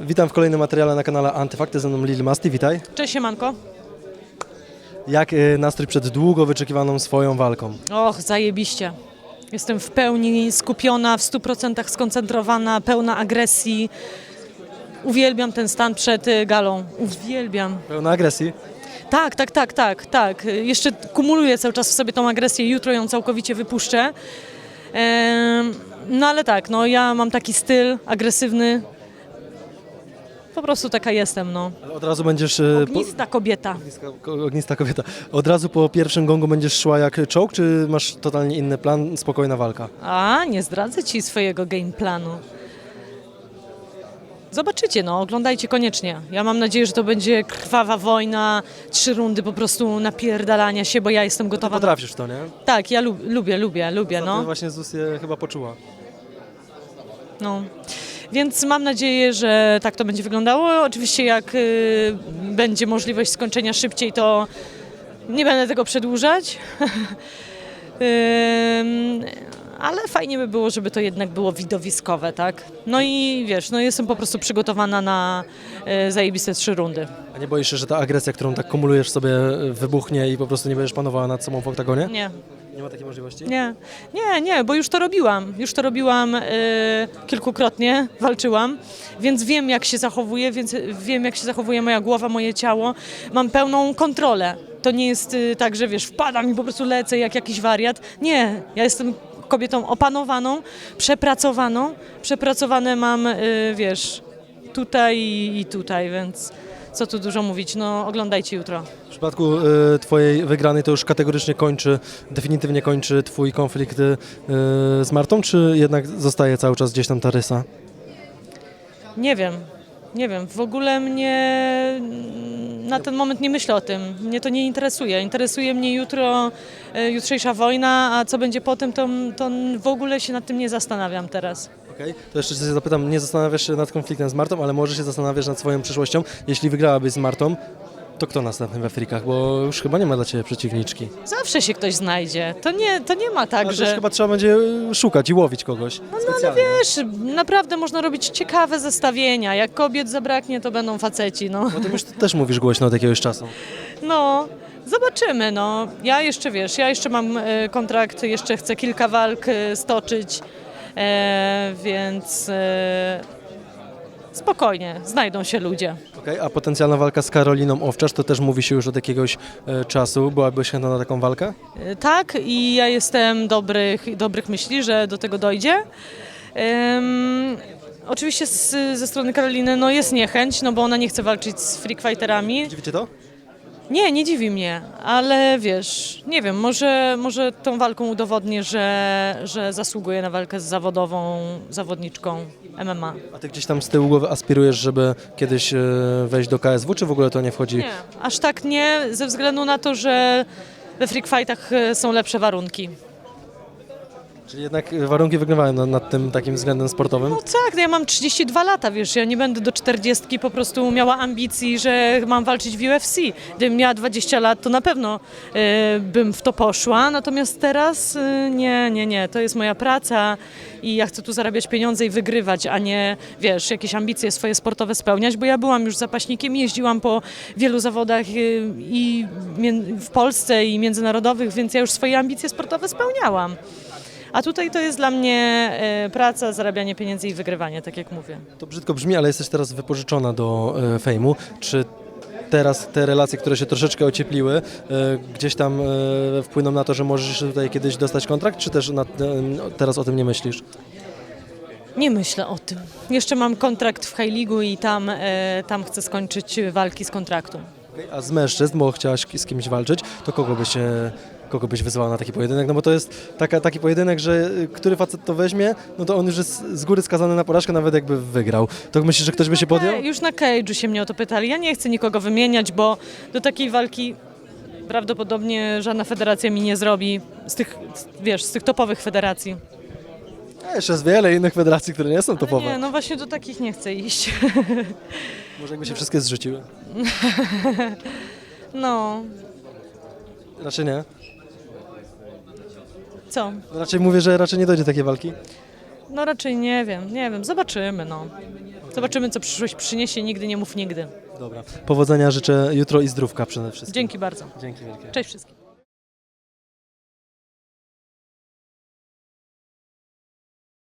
Witam w kolejnym materiale na kanale Antyfakty, ze mną Lil Masti, witaj. Cześć Siemanko. Jak y, nastrój przed długo wyczekiwaną swoją walką? Och, zajebiście. Jestem w pełni skupiona, w 100% skoncentrowana, pełna agresji. Uwielbiam ten stan przed y, galą. Uwielbiam. Pełna agresji? Tak, tak, tak, tak, tak. Jeszcze kumuluję cały czas w sobie tą agresję. Jutro ją całkowicie wypuszczę. Em, No ale tak, no ja mam taki styl agresywny. Po prostu taka jestem, no. Ale Od razu będziesz... po- Ognista kobieta. Ognista, ognista kobieta. Od razu po pierwszym gongu będziesz szła jak czołg, czy masz totalnie inny plan, spokojna walka? A, nie zdradzę ci swojego game planu. Zobaczycie, no, oglądajcie koniecznie. Ja mam nadzieję, że to będzie krwawa wojna, trzy rundy po prostu napierdalania się, bo ja jestem gotowa. Potrafisz to, nie? Tak, ja lub, lubię, lubię, lubię, No. no. właśnie Zusję chyba poczuła. no. Więc mam nadzieję, że tak to będzie wyglądało. Oczywiście jak y, będzie możliwość skończenia szybciej, to nie będę tego przedłużać. Ale fajnie by było, żeby to jednak było widowiskowe, tak? No i wiesz, no jestem po prostu przygotowana na y, zajebiste trzy rundy. A nie boisz się, że ta agresja, którą tak kumulujesz w sobie, wybuchnie i po prostu nie będziesz panowała nad sobą w oktagonie? Nie, Nie ma takiej możliwości? nie, nie, nie, bo już to robiłam. Już to robiłam y, kilkukrotnie, walczyłam, więc wiem jak się zachowuje, więc wiem jak się zachowuje moja głowa, moje ciało. Mam pełną kontrolę. To nie jest y, tak, że wiesz, wpadam i po prostu lecę jak jakiś wariat. Nie, ja jestem kobietą opanowaną, przepracowaną. Przepracowane mam, y, wiesz, tutaj i, i tutaj, więc co tu dużo mówić. No oglądajcie jutro. W przypadku y, twojej wygranej to już kategorycznie kończy, definitywnie kończy twój konflikt y, z Martą, czy jednak zostaje cały czas gdzieś tam ta rysa? Nie wiem, nie wiem. W ogóle mnie mm, na ten moment nie myślę o tym. Mnie to nie interesuje. Interesuje mnie jutro, e, jutrzejsza wojna, a co będzie potem, to, to w ogóle się nad tym nie zastanawiam teraz. Okej, to jeszcze cię zapytam, nie zastanawiasz się nad konfliktem z Martą, ale może się zastanawiasz nad swoją przyszłością. Jeśli wygrałabyś z Martą, to kto następny we frikach? Bo już chyba nie ma dla ciebie przeciwniczki. Zawsze się ktoś znajdzie. To nie, to nie ma tak, Ale też że... chyba trzeba będzie szukać i łowić kogoś. No, no ale wiesz, naprawdę można robić ciekawe zestawienia. Jak kobiet zabraknie, to będą faceci, no. O tym już też mówisz głośno od jakiegoś czasu. No, zobaczymy, no. Ja jeszcze, wiesz, ja jeszcze mam e, kontrakt, jeszcze chcę kilka walk e, stoczyć, więc e, spokojnie, znajdą się ludzie. Okej, a potencjalna walka z Karoliną Owczarz, to też mówi się już od jakiegoś e, czasu. Byłabyś chętna na taką walkę? E, tak, i ja jestem dobrych, dobrych myśli, że do tego dojdzie. Oczywiście z, ze strony Karoliny no jest niechęć, no bo ona nie chce walczyć z freak fighterami. Dziwicie to? Nie, nie dziwi mnie, ale wiesz, nie wiem, może, może tą walką udowodnię, że, że zasługuję na walkę z zawodową zawodniczką MMA. A ty gdzieś tam z tyłu głowy aspirujesz, żeby kiedyś e, wejść do KSW, czy w ogóle to nie wchodzi? Nie, aż tak nie, ze względu na to, że we freak fightach e, są lepsze warunki. Czyli jednak warunki wygrywają nad, nad tym takim względem sportowym? No tak, no ja mam 32 lata, wiesz, ja nie będę do 40 po prostu miała ambicji, że mam walczyć w UFC. Gdybym miała 20 lat, to na pewno e, bym w to poszła, natomiast teraz e, nie, nie, nie, to jest moja praca i ja chcę tu zarabiać pieniądze i wygrywać, a nie, wiesz, jakieś ambicje swoje sportowe spełniać, bo ja byłam już zapaśnikiem, jeździłam po wielu zawodach e, i w Polsce i międzynarodowych, więc ja już swoje ambicje sportowe spełniałam. A tutaj to jest dla mnie e, praca, zarabianie pieniędzy i wygrywanie, tak jak mówię. To brzydko brzmi, ale jesteś teraz wypożyczona do e, fejmu. Czy teraz te relacje, które się troszeczkę ociepliły, e, gdzieś tam e, wpłyną na to, że możesz tutaj kiedyś dostać kontrakt, czy też nad, e, teraz o tym nie myślisz? Nie myślę o tym. Jeszcze mam kontrakt w High League i tam, e, tam chcę skończyć walki z kontraktu. A z mężczyzn, bo chciałaś z kimś walczyć, to kogo byś, kogo byś wyzwała na taki pojedynek? No bo to jest taka, taki pojedynek, że e, który facet to weźmie, no to on już jest z góry skazany na porażkę, nawet jakby wygrał. To myślisz, że ktoś by się podjął? E, Już na Cage'u się mnie o to pytali. Ja nie chcę nikogo wymieniać, bo do takiej walki prawdopodobnie żadna federacja mi nie zrobi z tych, wiesz, z tych topowych federacji. A jeszcze jest wiele innych federacji, które nie są topowe. Nie, no właśnie do takich nie chcę iść. Może jakby się wszystkie zrzuciły. No, Raczej nie. co? Raczej mówię, że raczej nie dojdzie do takiej walki. No raczej nie wiem, nie wiem, zobaczymy, no. Zobaczymy, co przyszłość przyniesie. Nigdy nie mów nigdy. Dobra. Powodzenia życzę jutro i zdrówka przede wszystkim. Dzięki bardzo. Dzięki wielkie. Cześć wszystkim.